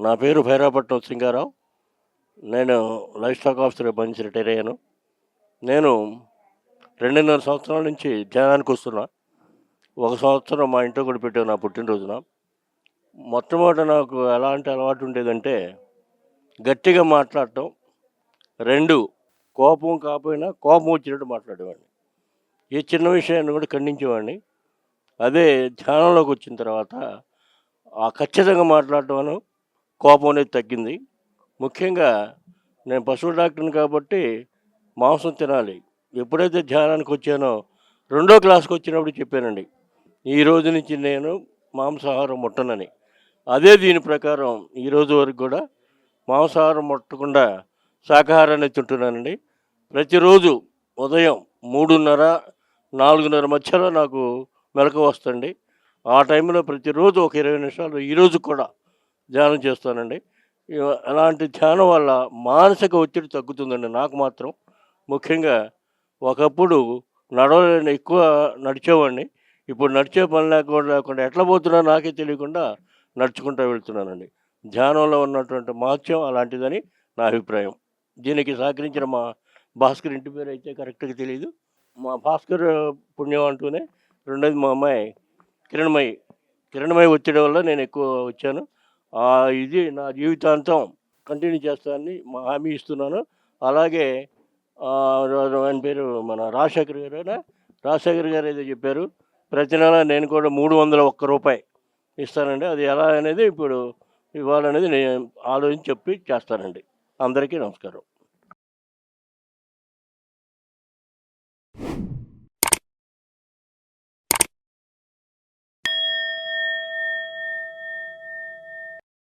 నా పేరు భైరాపట్నం సింగారావు. నేను లైఫ్ స్టాక్ ఆఫీసర్గా పనిచేసి రిటైర్ అయ్యాను. నేను రెండున్నర సంవత్సరాల నుంచి ధ్యానానికి వస్తున్నా. ఒక సంవత్సరం మా ఇంట్లో కూడా పెట్టాను నా పుట్టినరోజున. మొట్టమొదట నాకు ఎలాంటి అలవాటు ఉండేదంటే గట్టిగా మాట్లాడటం రెండు కోపం కాకపోయినా కోపం వచ్చినట్టు మాట్లాడేవాడిని. ఏ చిన్న విషయాన్ని కూడా ఖండించేవాడిని. అదే ధ్యానంలోకి వచ్చిన తర్వాత ఆ ఖచ్చితంగా మాట్లాడటం అను కోపం అనేది తగ్గింది. ముఖ్యంగా నేను పశువుల డాక్టర్ని కాబట్టి మాంసం తినాలి. ఎప్పుడైతే ధ్యానానికి వచ్చానో రెండో క్లాస్కి వచ్చినప్పుడు చెప్పానండి ఈ రోజు నుంచి నేను మాంసాహారం ముట్టనని. అదే దీని ప్రకారం ఈరోజు వరకు కూడా మాంసాహారం ముట్టకుండా శాకాహారాన్ని తింటున్నానండి. ప్రతిరోజు ఉదయం మూడున్నర నాలుగున్నర మధ్యలో నాకు మెలకు వస్తుంది ఆ టైంలో ప్రతిరోజు ఒక ఇరవై నిమిషాలు ఈరోజు కూడా ధ్యానం చేస్తానండి. అలాంటి ధ్యానం వల్ల మానసిక ఒత్తిడి తగ్గుతుందండి నాకు మాత్రం. ముఖ్యంగా ఒకప్పుడు నడవలేని ఎక్కువ నడిచేవాడిని. ఇప్పుడు నడిచే పని లేకుండా లేకుండా ఎట్లా పోతున్నా నాకే తెలియకుండా నడుచుకుంటూ వెళ్తున్నానండి. ధ్యానంలో ఉన్నటువంటి మహత్యం అలాంటిదని నా అభిప్రాయం. దీనికి సహకరించిన మా భాస్కర్ ఇంటి పేరు అయితే కరెక్ట్గా తెలియదు మా భాస్కర్ పుణ్యం అంటూనే రెండోది మా అమ్మాయి కిరణమయి. కిరణమయి ఒత్తిడి వల్ల నేను ఎక్కువ వచ్చాను. ఇది నా జీవితాంతం కంటిన్యూ చేస్తానని మా హామీ ఇస్తున్నాను. అలాగే ఆయన పేరు మన రాజశేఖర్ గారు రాజశేఖర్ గారు ఏదో చెప్పారు ప్రతి నెల నేను కూడా మూడు వందల ఒక్క రూపాయి ఇస్తానండి. అది ఎలా అనేది ఇప్పుడు ఇవ్వాలనేది నేను ఆలోచించి చెప్పి చేస్తానండి. అందరికీ నమస్కారం.